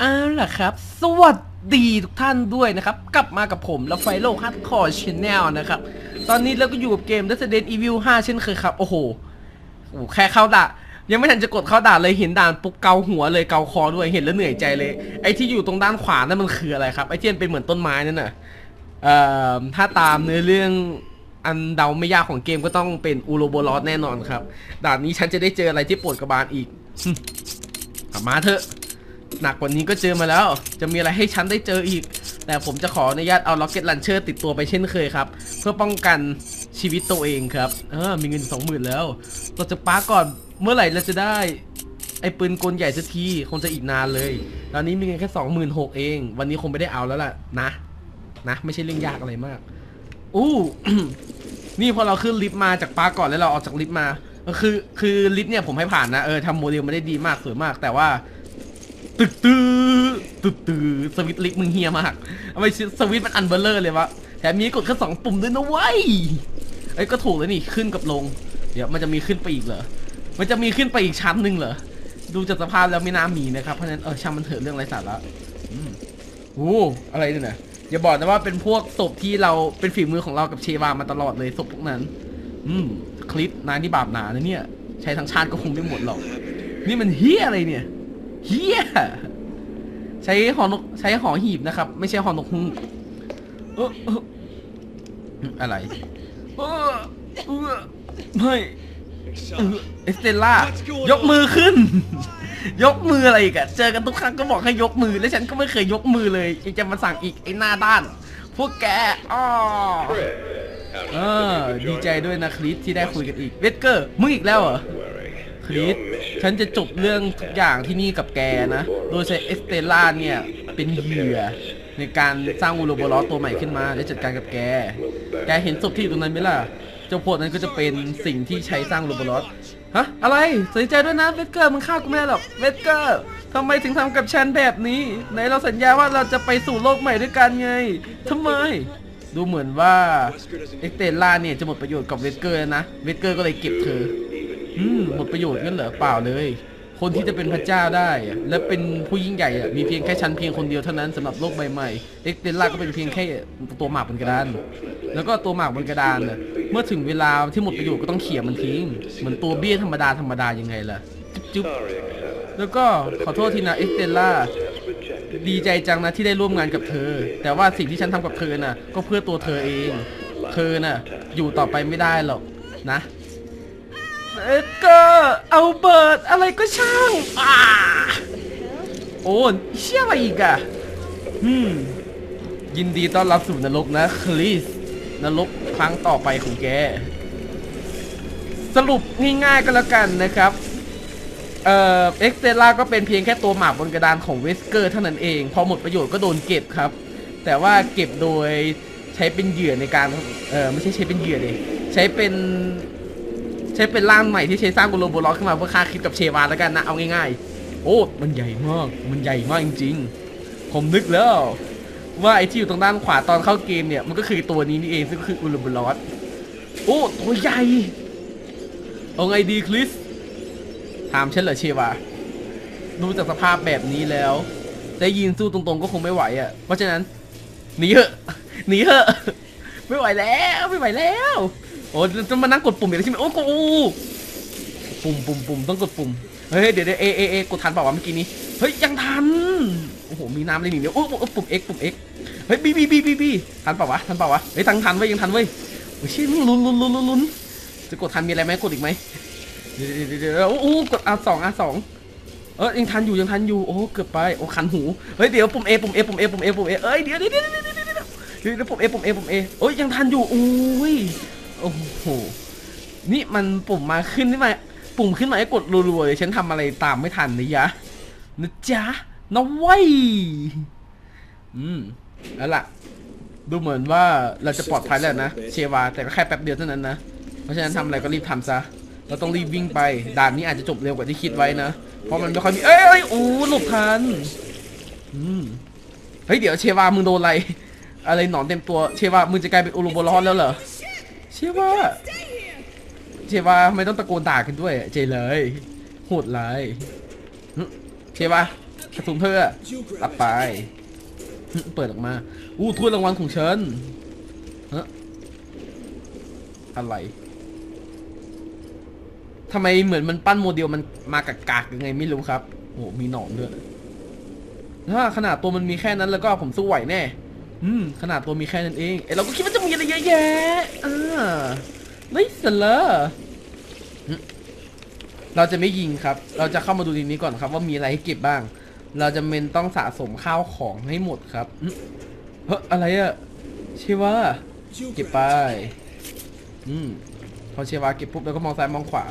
เอาล่ะครับ สวัสดีทุกท่านด้วยนะครับ กลับมากับผมและไฟโลฮัตคอร์ชแนลนะครับ ตอนนี้เราก็อยู่กับเกม Resident Evil 5 เช่นเคยครับ โอ้โหโอ้แค่เข้าด่ายังไม่ทันจะกดเข้าด่านเลยเห็นด่านปุ๊บเกาหัวเลยเกาคอด้วยเห็นแล้วเหนื่อยใจเลย ไอ้ที่อยู่ตรงด้านขวานั่นมันคืออะไรครับไอ้ที่นเป็นเหมือนต้นไม้นั่นน่ะเอ่อถ้าตามเนื้อเรื่องอันเดาไม่ยากของเกมก็ต้องเป็นอูโรโบลอสแน่นอนครับด่านนี้ฉันจะได้เจออะไรที่ปวดกระบาลอีกกลับมาเถอะ หนักกว่านี้ก็เจอมาแล้ว จะมีอะไรให้ฉันได้เจออีก แต่ผมจะขออนุญาตเอาล็อกเก็ตลันเชอร์ติดตัวไปเช่นเคยครับ เพื่อป้องกันชีวิตตัวเองครับ เออ มีเงินสองหมื่นแล้ว เราจะป้าก่อนเมื่อไหร่เราจะได้ ไอ้ปืนกลใหญ่สักทีคงจะอีกนานเลย ตอนนี้มีเงินแค่สองหมื่นหกเอง วันนี้คงไม่ได้เอาแล้วล่ะนะ นะ ไม่ใช่เรื่องยากอะไรมาก อู้ นี่พอเราขึ้นลิฟต์มาจากป้าก่อนแล้วเราออกจากลิฟต์มา คือ คือลิฟต์เนี่ยผมให้ผ่านนะ เออทำโมเดลมาได้ดีมากสวยมาก แต่ว่า ตึกตื้อตึกตื้อสวิตลิกมึงเฮียมากทำไมสวิตมันอันเบลเลอร์เลยวะแถมมีกดแค่สองปุ่มด้วยนะเว้ยไอ้ก็ถูกแล้วนี่ขึ้นกับลง เดี๋ยวมันจะมีขึ้นไปอีกเหรอมันจะมีขึ้นไปอีกชั้นหนึ่งเหรอดูจากสภาพแล้วไม่น่ามีนะครับเพราะฉะนั้นเออช่างมันเถอะเรื่องไรสาระอืมโอ้อะไรเนี่ยนะอย่าบอกนะว่าเป็นพวกศพที่เราเป็นฝีมือของเรากับเชวามาตลอดเลยศพพวกนั้น อืมคลิปนายนี่บาปหนานะเนี่ย ใช้ทั้งชาติก็คงไม่หมดหรอก นี่มันเฮียอะไรเนี่ย เฮียใช้หอนกใช้หอหีบนะครับ ไม่ใช่หอนกฮูกอะไรเออเออไม่เอสเตลล่ายกมือขึ้น ยกมืออะไรอีกอะเจอกันทุกครั้งก็บอกให้ยกมือ แล้วฉันก็ไม่เคยยกมือเลยยังจะมาสั่งอีกไอ้หน้าด้าน พวกแกอ้อเออดีใจด้วยนะคริสที่ได้คุยกันอีกเวสเกอร์มึงอีกแล้วเหรอคริส ฉันจะจบเรื่องทุกอย่างที่นี่กับแกนะ โดยใช้เอสเตล่าเนี่ย เป็นเหยื่อ ในการสร้างอูโรโบลอตัวใหม่ขึ้นมา และจัดการกับแก แกเห็นศพที่อยู่ตรงนั้นไหมล่ะ เจ้าพวกนั้นก็จะเป็นสิ่งที่ใช้สร้างอูโรโบลอฮะ อะไรสียใจด้วยนะเวสเกอร์มึงฆ่ากูไม่ได้หรอกเวสเกอร์ทำไมถึงทำกับฉันแบบนี้ไหนเราสัญญาว่าเราจะไปสู่โลกใหม่ด้วยกันไงทำไมดูเหมือนว่าเอ็กเตล่าเนี่ยจะหมดประโยชน์กับเวสเกอร์นะ เวสเกอร์ก็เลยเก็บเธอ อืมหมดประโยชน์งั้นเหรอเปล่าเลย คนที่จะเป็นพระเจ้าได้ และเป็นผู้ยิ่งใหญ่อะมีเพียงแค่ฉันเพียงคนเดียวเท่านั้นสำหรับโลกใบใหม่เอ็กเตล่าก็เป็นเพียงแค่ตัวหมากบนกระดาน แล้วก็ตัวหมากบนกระดานน่ะเมื่อถึงเวลาที่หมดประโยชน์ก็ต้องเขี่ยมันทิ้งเหมือนตัวเบี้ยธรรมดาธรรมดายังไงล่ะจุ๊บแล้วก็ขอโทษทีนะเอ็กเตล่าดีใจจังนะที่ได้ร่วมงานกับเธอ แต่ว่าสิ่งที่ฉันทำกับเธอน่ะ ก็เพื่อตัวเธอเอง เธอน่ะ อยู่ต่อไปไม่ได้หรอกนะ เอ็เกอร์เอาเบิร์ดอะไรก็ช่างอ่าโอ้เชี่ยอะไรอีกอะอืมยินดีต้อนรับสู่นรกนะคลิสนรกครั้งต่อไปของแก สรุปง่ายๆก็แล้วกันนะครับ เอ่อเอ็กเซล่าก็เป็นเพียงแค่ตัวหมากบนกระดานของเวสเกอร์เท่านั้นเอง พอหมดประโยชน์ก็โดนเก็บครับ แต่ว่าเก็บโดยใช้เป็นเหยื่อในการ เออไม่ใช่ใช้เป็นเหยื่อดิใช้เป็น ใช้เป็นร่างใหม่ที่ใช้สร้างกุโลโบล็อกขึ้นมาเพื่อฆ่าคลิปกับเชวาแล้วกันนะเอาง่ายๆ โอ้ มันใหญ่มาก มันใหญ่มากจริง ๆ ผมนึกแล้ว ว่าไอ้ที่อยู่ตรงด้านขวาตอนเข้าเกมเนี่ยมันก็คือตัวนี้นี่เองซึ่งคืออุลโบล็อกโอ้ตัวใหญ่เอาไงดีคริสถามฉันเหรอเชวาดูจากสภาพแบบนี้แล้ว ได้ยินสู้ตรงๆก็คงไม่ไหวอะ เพราะฉะนั้นหนีเถอะหนีเถอะไม่ไหวแล้ว ไม่ไหวแล้ว โอ้จะมานั่งกดปุ่มอย่างนี้ใช่ไหมโอ้กูปุ่มปุ่มปุ่มต้องกดปุ่ม เฮ้ย เดี๋ยวเดี๋ยวเอเอเอกดทันเปล่าวะเมื่อกี้นี้ เฮ้ย ยังทัน โอ้โห มีน้ำเลยหนึ่งเดียวโอ้โอ้ปุ่ม X ปุ่ม X เฮ้ยบีบีบีบีบีทันเปล่าวะ ทันเปล่าวะ เฮ้ย ทันทันเว้ย ยังทันเว้ยโอ้ยชี่ยมึงลุ้นลุ้นลุ้นลุ้นลุ้นจะกดทันมีอะไรไหมกดอีกไหมเดี๋ยวเดี๋ยวเดี๋ยวโอ้โหกด R สอง R สองเออยังทันอยู่ยังทันอยู่ โอ้ เกือบไป โอ้คันหู เฮ้ย เดี๋ยวปุ่ม A ปุ่ม A ปุ่ม A ปุ่ม A ปุ่มเอเดี๋ยเดี๋ยวเดี๋ยวเดี๋ยวเดี๋ยวเดี๋ยวเดี๋ยวปุ่ม A ปุ่ม A ปุ่ม A โอ้ยยังทันอยู่โอ้ย โอ้โห นี่มันปุ่มมาขึ้นนี่มาปุ่มขึ้นมาให้กดรัวๆเลยฉันทำอะไรตามไม่ทันนะยะนะจ๊ะนะเว้ยอืมแล้วล่ะ ดูเหมือนว่าเราจะปลอดภัยแล้วนะ เชวา แต่ก็แค่แป๊บเดียวเท่านั้นนะ เพราะฉะนั้นทำอะไรก็รีบทำซะ เราต้องรีบวิ่งไป ด่านนี้อาจจะจบเร็วกว่าที่คิดไว้นะ เพราะมันไม่ค่อยมี เอ้ยเอ้ยโอ้หลบทัน อืม เฮ้ย เดี๋ยวเชวา มึงโดนอะไร อะไรหนอนเต็มตัว เชวา มึงจะกลายเป็นอุโรโบลอนแล้วเหรอ เชวาเชว่าไม่ต้องตะโกนด่ากันด้วย เจเลยโหดร้ายหึเชว่ากระสุนเธออะรับไป เปิดออกมา อู้ถ้วยรางวัลของฉันฮะอะไรทำไมเหมือนมันปั้นโมเดลมันมากากากๆยังไงไม่รู้ครับ โอ้มีหนอนด้วยถ้าขนาดตัวมันมีแค่นั้นแล้วก็ผมสู้ไหวแน่ อืมขนาดตัวมีแค่นั้นเองไอเราก็คิดว่าจะมีอะไรเยอะแยะอ่าไม่สละเราจะไม่ยิงครับ เราจะเข้ามาดูทีนี้ก่อนครับ ว่ามีอะไรให้เก็บบ้าง เราจะเป็นต้องสะสมข้าวของให้หมดครับเฮ้ยอะไรอะเชวาเก็บไป อืมพอเชวาเก็บปุ๊บเราก็มองซ้ายมองขวา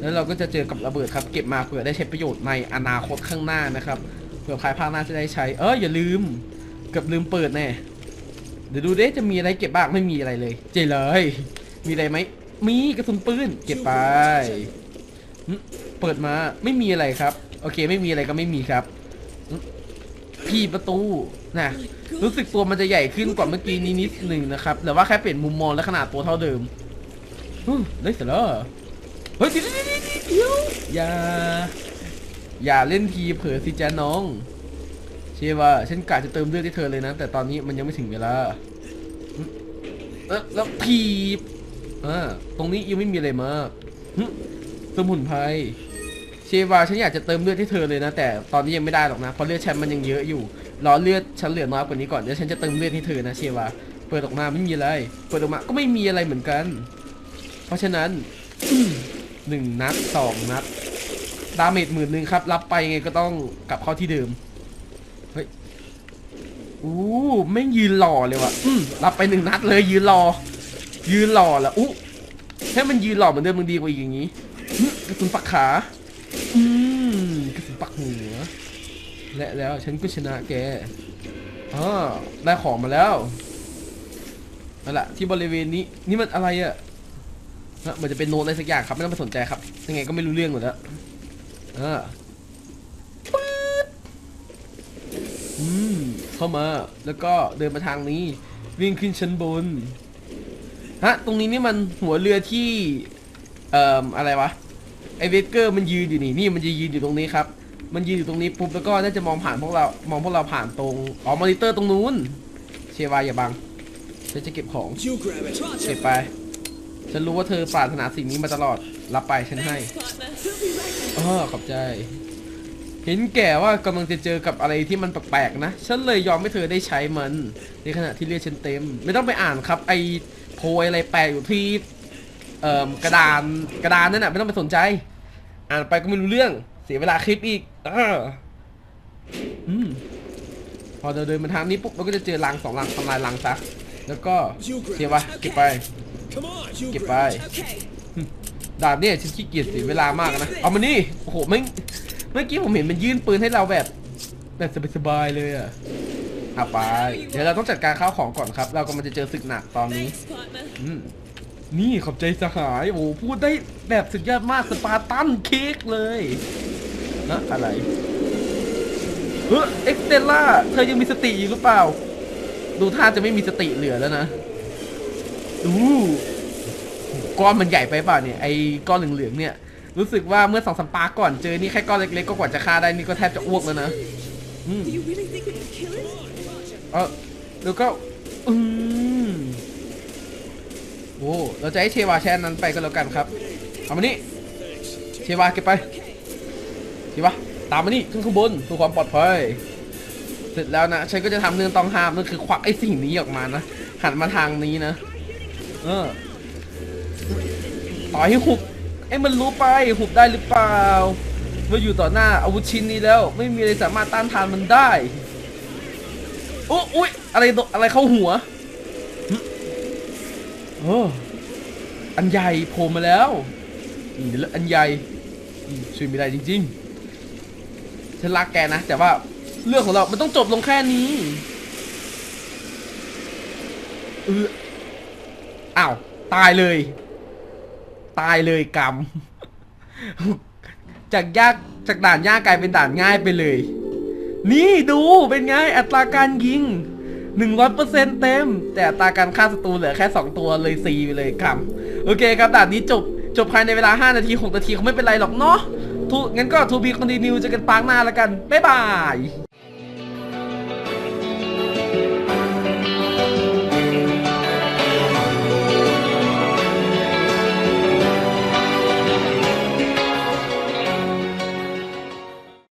แล้วเราก็จะเจอกับระเบิดครับ เก็บมาเผื่อได้ใช้ประโยชน์ในอนาคตข้างหน้านะครับเผื่อภายภาคหน้าจะได้ใช้ เอออย่าลืม เกือบลืมเปิดแน่เดี๋ยวดูเด้จะมีอะไรเก็บบ้างไม่มีอะไรเลย เจเลย มีอะไรไหมมีกระสุนปืนเก็บไปเปิดมาไม่มีอะไรครับ โอเค ไม่มีอะไรก็ไม่มีครับ พี่ประตูนะรู้สึกตัวมันจะใหญ่ขึ้นกว่าเมื่อกี้นี้นิดหนึ่งนะครับแต่ว่าแค่เปลี่ยนมุมมองและขนาดตัวเท่าเดิมฮึได้เสร็จแล้วเฮ้ยเดี๋ยวเดี๋ยวเดี๋ยวเดี๋ยวอย่า อย่าเล่นทีเผลอสิจ้าน้อง เชว่าฉันกะจะเติมเลือดให้เธอเลยนะ แต่ตอนนี้มันยังไม่ถึงเวลาเออแล้วทีบอ่าตรงนี้ยังไม่มีอะไรมากสมุนไพรเชวาฉันอยากจะเติมเลือดให้เธอเลยนะ แต่ตอนนี้ยังไม่ได้หรอกนะเพราะเลือดฉันมันยังเยอะอยู่รอเลือดฉันเหลือน้อยกว่านี้ก่อนเดี๋ยวฉันจะเติมเลือดให้เธอนะเชวาเปิดออกมาไม่มีอะไร เปิดออกมาก็ไม่มีอะไรเหมือนกัน เพราะฉะนั้นหนึ่งนัดสองนัดดาเมจหมื่นหนึ่งครับ รับไปไงก็ต้องกลับเข้าที่เดิม อู้ไม่งยืนหล่อเลยว่ะอืมรับไปหนึ่งนัดเลยยืนรอ ยืนหล่อแล้วอู้ให้มันยืนหล่อเหมือนเดิมมันดีกว่าอย่างนี้กระสุนปักขา อืมกระสุนปักหัว และแล้วฉันก็ชนะแกอ๋อได้ของมาแล้วนั่นแหละที่บริเวณนี้ นี่มันอะไรอะนะมันจะเป็นโน้ตอะไรสักอย่างครับ ไม่ต้องไปสนใจครับ ยังไงก็ไม่รู้เรื่องหมดแล้วอ่าปึ๊ดอืม เข้ามา แล้วก็เดินมาทางนี้ วิ่งขึ้นชั้นบน ฮะ ตรงนี้นี่มันหัวเรือที่ เอ่อ อะไรวะ ไอเวเกอร์มันยืนอยู่นี่ นี่มันจะยืนอยู่ตรงนี้ครับ มันยืนอยู่ตรงนี้ปุ๊บ แล้วก็น่าจะมองผ่านพวกเรา มองพวกเราผ่านตรง อ๋อ มอนิเตอร์ตรงนู้น เชวาอย่าบังฉันจะเก็บของ เก็บไป ฉันรู้ว่าเธอปรารถนาสิ่งนี้มาตลอด รับไปฉันให้อ๋อขอบใจ เห็นแก่ว่ากำลังจะเจอกับอะไรที่มันแปลกๆนะ ฉันเลยยอมให้เธอได้ใช้มัน ในขณะที่เลือดฉันเต็ม ไม่ต้องไปอ่านครับ ไอโพยอะไรแปลกอยู่ที่เอ่อกระดานกระดานนั่นน่ะไม่ต้องไปสนใจ อ่านไปก็ไม่รู้เรื่อง เสียเวลาคลิปอีกเอออืมพอเราเดินมาทางนี้ปุ๊บเราก็จะเจอรังสองรังทำลายรังซะแล้วก็ You grab เสียปะเก็บไป Come on. You เก็บไป grab it. Okay. ดาบเนี่ยฉันขี้เกียจเสียเวลามากนะเอามานี่โอ้โหไม่ เมื่อกี้ผมเห็นมันยื่นปืนให้เราแบบแบบสบายๆเลยอะเอาไป เดี๋ยวเราต้องจัดการข้าวของก่อนครับ เรากำลังจะเจอศึกหนักตอนนี้ Thanks, partner. อืมนี่ขอบใจสหาย โอ้โหพูดได้แบบสุดยอดมากสปาร์ตันเค้กเลยนะอะไรเฮ้ยเอ็กเตล่า เธอยังมีสติอยู่หรือเปล่า ดูท่าจะไม่มีสติเหลือแล้วนะ ดู ก้อนมันใหญ่ไปเปล่าเนี่ย ไอ้ก้อนเหลืองๆเนี่ย รู้สึกว่าเมื่อสองสามปาร์คก่อนเจอนี่แค่ก้อนเล็กๆก็กว่าจะฆ่าได้นี่ก็แทบจะอ้วกแล้วนะอืม Do you really think we can kill it? เออแล้วก็อืมโอ้เราจะให้เชวาแช่นั้นไปก็แล้วกันครับเอามานี่เชวาเก็บไปเชวาตามมานี่ขึ้นข้างบนเพื่อความปลอดภัยเสร็จแล้วนะฉันก็จะทำเรื่องต้องห้ามนั่นคือควักไอ้สิ่งนี้ออกมานะหันมาทางนี้นะ เออต่อยให้หุบ ไอ้มันรู้ไปหุบได้หรือเปล่าเมื่ออยู่ต่อหน้าอาวุธชิ้นนี้แล้ว ไม่มีอะไรสามารถต้านทานมันได้โอ้อุ๊ยอะไรอะไรเข้าหัวโอ้อันใหญ่โผล่มาแล้วนี่แล้วอันใหญ่ช่วยไม่ได้จริงๆฉันรักแกนะ แต่ว่าเรื่องของเรา มันต้องจบลงแค่นี้เอออ้าว ตายเลย ตายเลยกรรม จากยากจากด่านยากกลายเป็นด่านง่ายไปเลย นี่ดูเป็นไงอัตราการยิง100%เต็ม แต่อัตราการฆ่าศัตรูเหลือแค่ 2 ตัวเลยซีไปเลยครับโอเคครับด่านนี้จบจบภายในเวลา 5 นาที 6 นาทีคงไม่เป็นไรหรอกเนาะงั้นก็ทูบีคอนติเนียเจอกันปางหน้าแล้วกัน บ๊ายบาย